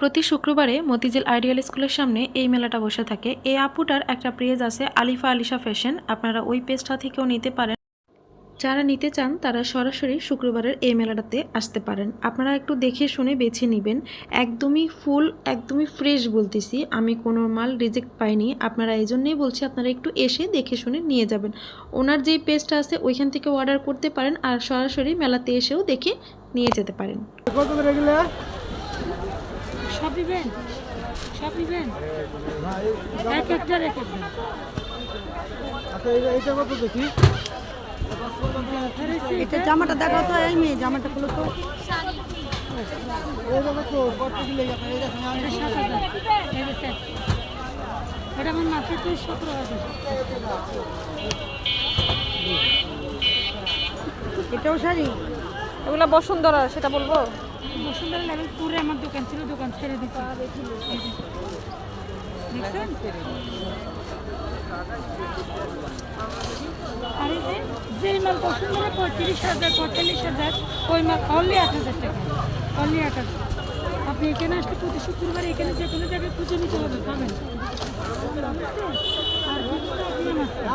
প্রতি শুক্রবারে মতিঝিল আইডিয়াল স্কুলের সামনে এই মেলাটা বসে থাকে। এই আপুটার একটা পেজ আছে, আলিফা আলিশা ফ্যাশন। আপনারা ওই পেজটা থেকেও নিতে পারেন। যারা নিতে চান, তারা সরাসরি শুক্রবারের এই মেলাটাতে আসতে পারেন। আপনারা একটু দেখে শুনে বেছে নেবেন। একদমই ফুল, একদমই ফ্রেশ বলতেছি। আমি কোনো মাল রিজেক্ট পাইনি। আপনারা এই জন্যই বলছি, আপনারা একটু এসে দেখে শুনে নিয়ে যাবেন। ওনার যেই পেজটা আছে, ওইখান থেকে অর্ডার করতে পারেন আর সরাসরি মেলাতে এসেও দেখে নিয়ে যেতে পারেন। সব সব নিবেন এক একটার এক একটার আচ্ছা এইটা এইটা কত দেখি? এটা জামাটা দেখো তো এই মেয়ে জামাটা খুলো তো। এটা? আমার মাত্র সতেরো হাজার। এটাও শাড়ি? এগুলো বসুন্ধরা সেটা বলব? বসুন্ধরা লেভেল পুরে আমার দোকান ছিল, দোকান ছেড়ে দিচ্ছি আর এই যে যেই মাল বসুন্ধরা পঁয়ত্রিশ হাজার, পঁয়তাল্লিশ হাজার, ওই মাল অনলি আট হাজার টাকা। অনলি আট হাজার। আপনি এখানে আসলে প্রতি শুক্রবার এখানে যে কোনো জায়গায় পুজো নিতে হবে পাবেন আর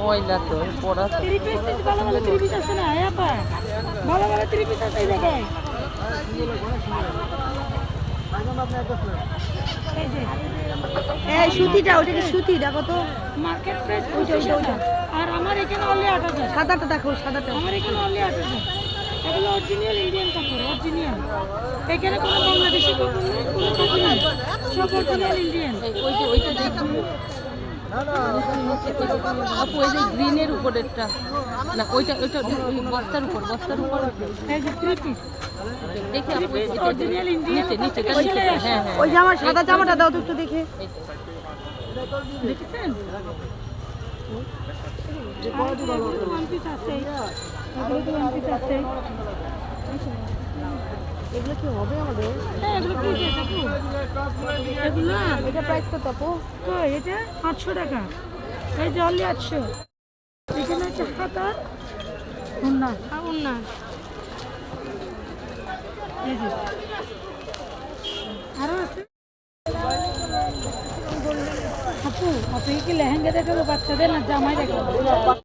ময়লা তো পড়া ভালো ভালো থ্রি পিস আছে না হ্যাঁ ভালো ভালো থ্রি পিস আছে এই জায়গায় এখন আপনি একটা শুনেন এই সুতিটা ওটা কি সুতি দেখো তো। মার্কেট প্রাইস পঁচিশ হাজার আর আমার এখানে অনলি আট হাজার। সাদাটা দেখো সাদাটা। আমার এখানে অনলি আট হাজার। এগুলো অরিজিনাল ইন্ডিয়ান কাপড় অরিজিনাল এখানে কোনো বাংলাদেশি কাপড় নেই কোনো কাপড় নেই। সব অরিজিনাল ইন্ডিয়ান ওই ওইটা না আপু ওই যে গ্রিনের উপরেরটা না ওইটা ওইটা ওই বস্তার উপর বস্তার উপর দেখি আপু নিচে নিচে হ্যাঁ হ্যাঁ ওই যে আমার সাদা জামাটা দাও তো একটু দেখে। দেখেছেন? ওয়ান পিস আছে এগুলো তো ওয়ান পিস আছে এগুলো কি হবে আমাদের? হ্যাঁ এগুলো? এটা প্রাইস কত আপু? এটা আটশো টাকা। এই যে অনলি আটশো। এখানে হচ্ছে হাতার আরও আছে। আপু আপনি কি লেহেঙ্গা দেখাবো বাচ্চাদের না জামাই দেখাবো